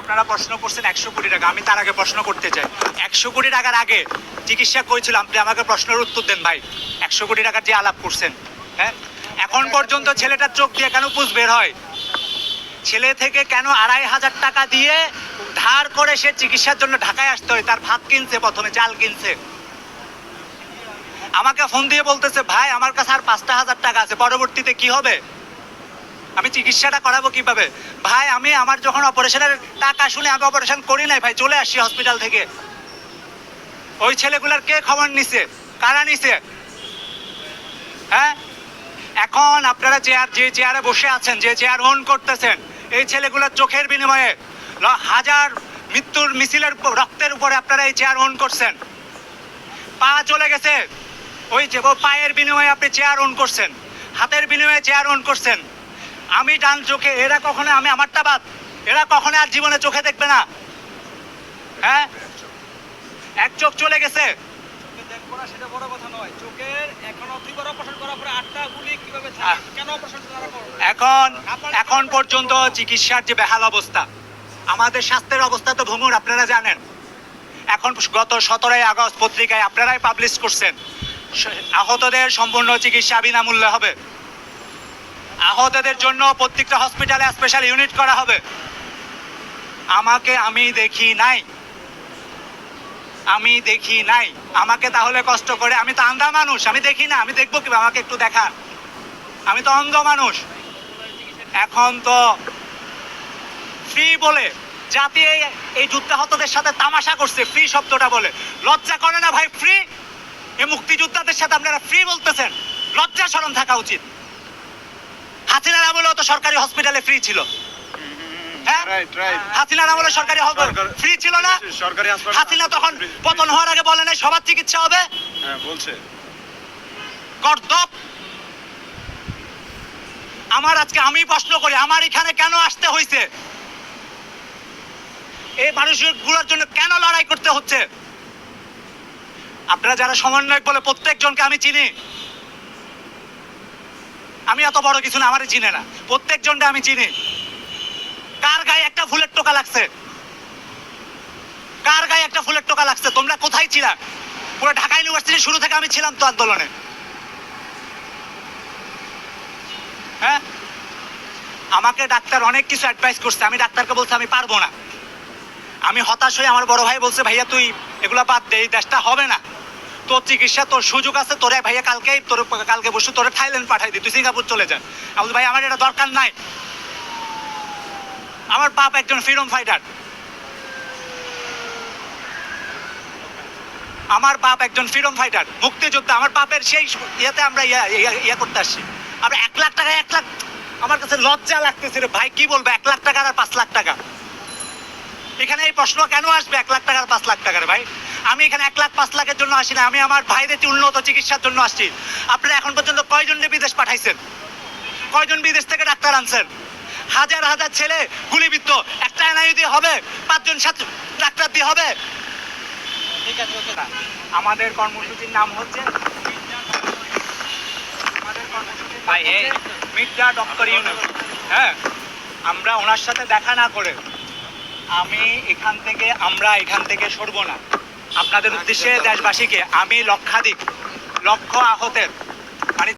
আপনারা প্রশ্ন করছেন একশো কোটি টাকা, আমি তার আগে প্রশ্ন করতে চাই। একশো কোটি টাকার আগে চিকিৎসা করেছিল আপনি আমাকে প্রশ্নের উত্তর দেন ভাই। একশো কোটি টাকার যে আলাপ করছেন হ্যাঁ? এখন পর্যন্ত ছেলেটার চোখ দিয়ে কেন পুষ বের হয়? ছেলে থেকে কেন আড়াই হাজার টাকা দিয়ে ধার করে সে চিকিৎসার জন্য ঢাকায় আসতে হয়? তার ভাত কিনছে, প্রথমে চাল কিনছে। আমাকে ফোন দিয়ে বলতেছে, ভাই, আমার কাছে আর পাঁচটা হাজার টাকা আছে, পরবর্তীতে কি হবে? আমি চিকিৎসাটা করাবো কীভাবে? ভাই, আমি আমার যখন অপারেশনের টাকা শুনে আমি অপারেশন করি নাই, ভাই, চলে আসছি হসপিটাল থেকে। ওই ছেলেগুলার কে খবর নিছে? কারা নিছে? হ্যাঁ? এখন আপনারা চেয়ার যে চেয়ারে বসে আছেন, যে চেয়ার ওন করতেছেন, এই ছেলেগুলোর চোখের বিনিময়ে হাজার মৃত্যুর মিছিলের রক্তের উপরে আপনারা এই চেয়ার ওন করছেন। পা চলে গেছে। ওই যে পায়ের বিনিময়ে আপনি চেয়ার অন করছেন। হাতের বিনিময়ে চেয়ার অন করছেন। আমি ডান চোখে এরা কখনো আমি আমারটা বাদ? এরা কখনো আর জীবনে চোখে দেখবে না। হ্যাঁ? এক চোখ চলে গেছে। দেখব না সেটা বড় কথা নয়। চোখের এখন দুইবার অপারেশন করার পরে আটটা গুলি কীভাবে কেন অপারেশন এখন এখন পর্যন্ত চিকিৎসার যে বেহাল অবস্থা আমাদের স্বাস্থ্যের অবস্থা তো ভঙ্গুর আপনারা জানেন। এখন গত সতেরোই আগস্ট পত্রিকায় আপনারাই পাবলিশ করছেন। আহতদের সম্পূর্ণ চিকিৎসা বিনামূল্যে হবে। আহতদের জন্য প্রত্যেকটা হসপিটালে স্পেশাল ইউনিট করা হবে। আমাকে আমি দেখি নাই। আমি দেখি নাই। আমাকে তাহলে কষ্ট করে, আমি তো আন্ধা মানুষ, আমি দেখি না, আমি দেখব কি আমাকে একটু দেখা আমি তো অন্ধ মানুষ। এখন তো ফ্রি বলে জাতি এই- এই যুদ্ধাহতদের সাথে তামাশা করছে ফ্রি শব্দটা বলে। লজ্জা করে না ভাই ফ্রি এই মুক্তিযোদ্ধাদের সাথে আপনারা ফ্রি বলতেছেন। লজ্জা স্মরণ থাকা উচিত। হাসিনার আমলেও তো সরকারি হসপিটালে ফ্রি ছিল। হ্যাঁ? রাইট রাইট হাসিনার আমলে সরকারি ফ্রি ছিল না। সরকারি হাসিনা তখন পতন হওয়ার আগে বলে নাই সবার চিকিৎসা হবে। হ্যাঁ বলছে। আমার আজকে আমি প্রশ্ন করি আমার এখানে কেন আসতে হয়েছে এই মানুষগুলোর জন্য কেন লড়াই করতে হচ্ছে? আপনারা যারা সমন্বয়ক বলে প্রত্যেকজনকে আমি চিনি। আমি এত বড় কিছু না, আমারই চিনে না। প্রত্যেকজনকে আমি চিনি। কার গায়ে একটা ফুলের টোকা লাগছে? কার গায়ে একটা ফুলের টোকা লাগছে? তোমরা কোথায় ছিলা? পুরো ঢাকা ইউনিভার্সিটি শুরু থেকে আমি ছিলাম তো আন্দোলনে। হ্যাঁ? আমাকে ডাক্তার অনেক কিছু অ্যাডভাইস করছে। আমি ডাক্তারকে বলছি, আমি পারব না। আমি হতাশ হয়ে আমার বড় ভাই বলছে, ভাইয়া, তুই এগুলা বাদ দে, এই দেশটা হবে না। তোর চিকিৎসা, তোর সুযোগ আছে, তোরে ভাইয়া কালকে, তোর কালকে বসে তোরে থাইল্যান্ড পাঠাই দি তুই সিঙ্গাপুর চলে যা। আমি ভাই, আমার এটা দরকার নাই। আমার বাপ একজন ফ্রিডম ফাইটার আমার বাপ একজন ফ্রিডম ফাইটার মুক্তিযোদ্ধা, আমার বাপের সেই ইয়েতে আমরা ইয়া- করতে আসছি। আমরা এক লাখ টাকা, এক লাখ আমার কাছে লজ্জা লাগতেছে রে ভাই, কি বলব? এক লাখ টাকা আর পাঁচ লাখ টাকা। এখানে এই প্রশ্ন কেন আসবে এক লাখ টাকার পাঁচ লাখ টাকার ভাই? আমি এখানে এক লাখ পাঁচ লাখের জন্য আসি না। আমি আমার ভাইদের উন্নত চিকিৎসার জন্য আসছি। আপনারা এখন পর্যন্ত কয়জন বিদেশ পাঠাইছেন? কয়জন বিদেশ থেকে ডাক্তার আনছেন? হাজার হাজার ছেলে গুলিবিদ্ধ। একটা এনআইউ দিয়ে হবে পাঁচজন সাত ডাক্তার দিয়ে হবে। ঠিক আছে ওকে। আমাদের কর্মসূচির নাম হচ্ছে আমাদের ভাই, এই। হচ্ছে মির্জা ডক্টর ইউনুস। হ্যাঁ আমরা ওনার সাথে দেখা না করে আমি এখান থেকে, আমরা এখান থেকে সরব না। আপনাদের উদ্দেশ্যে দেশবাসীকে, আমি লক্ষাধিক, লক্ষ আহতের